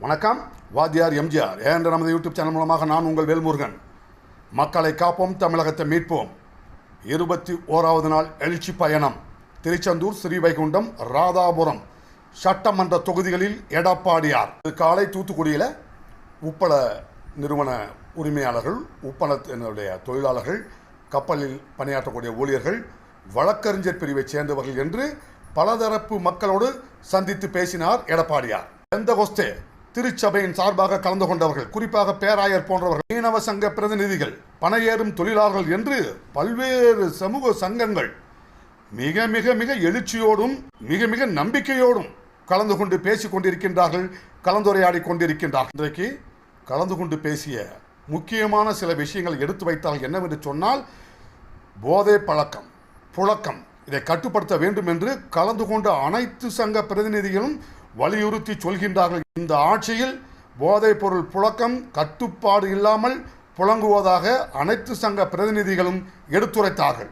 வணக்கம். வாத்தியார் எம்ஜிஆர். என்ற நமது யூடியூப் சேனல் மூலமாக நான் உங்கள் வேல்முருகன். மக்களை காப்போம் தமிழகத்தை மீட்போம். இருபத்தி ஓராவது நாள் எழுச்சி பயணம். திருச்செந்தூர் ஸ்ரீவைகுண்டம் ராதாபுரம். சட்டமன்ற தொகுதிகளில் எடப்பாடியார். காலை தூத்துக்குடியில் உப்பள நிறுவன உரிமையாளர்கள் உப்பளத்தினுடைய தொழிலாளர்கள் கப்பலில் பணியாற்றக்கூடிய ஊழியர்கள் வழக்கறிஞர் பிரிவைச் சேர்ந்தவர்கள் என்று பலதரப்பு மக்களோடு சந்தித்து பேசினார் எடப்பாடியார். எந்த கொஸ்தே திருச்சபையின் சார்பாக கலந்து கொண்டவர்கள் குறிப்பாக பேராயர் போன்றவர்கள் மீனவ சங்க பிரதிநிதிகள் பணையேறும் தொழிலாளர்கள் என்று பல்வேறு சமூக சங்கங்கள் மிக மிக மிக எழுச்சியோடும் மிக மிக நம்பிக்கையோடும் கலந்து கொண்டு பேசிக் கொண்டிருக்கின்றார்கள் கலந்துரையாடி கொண்டிருக்கின்றார்கள். இன்றைக்கு கலந்து கொண்டு பேசிய முக்கியமான சில விஷயங்கள் எடுத்து வைத்தால் என்னவென்று சொன்னால் போதை பழக்கம் புழக்கம் இதை கட்டுப்படுத்த வேண்டும் என்று கலந்து கொண்ட அனைத்து சங்க பிரதிநிதிகளும் வலியுறுத்தி சொல்கின்றார்கள். இந்த ஆட்சியில் போதைப்பொருள் புழக்கம் கட்டுப்பாடு இல்லாமல் புழங்குவதாக அனைத்து சங்க பிரதிநிதிகளும் எடுத்துரைத்தார்கள்.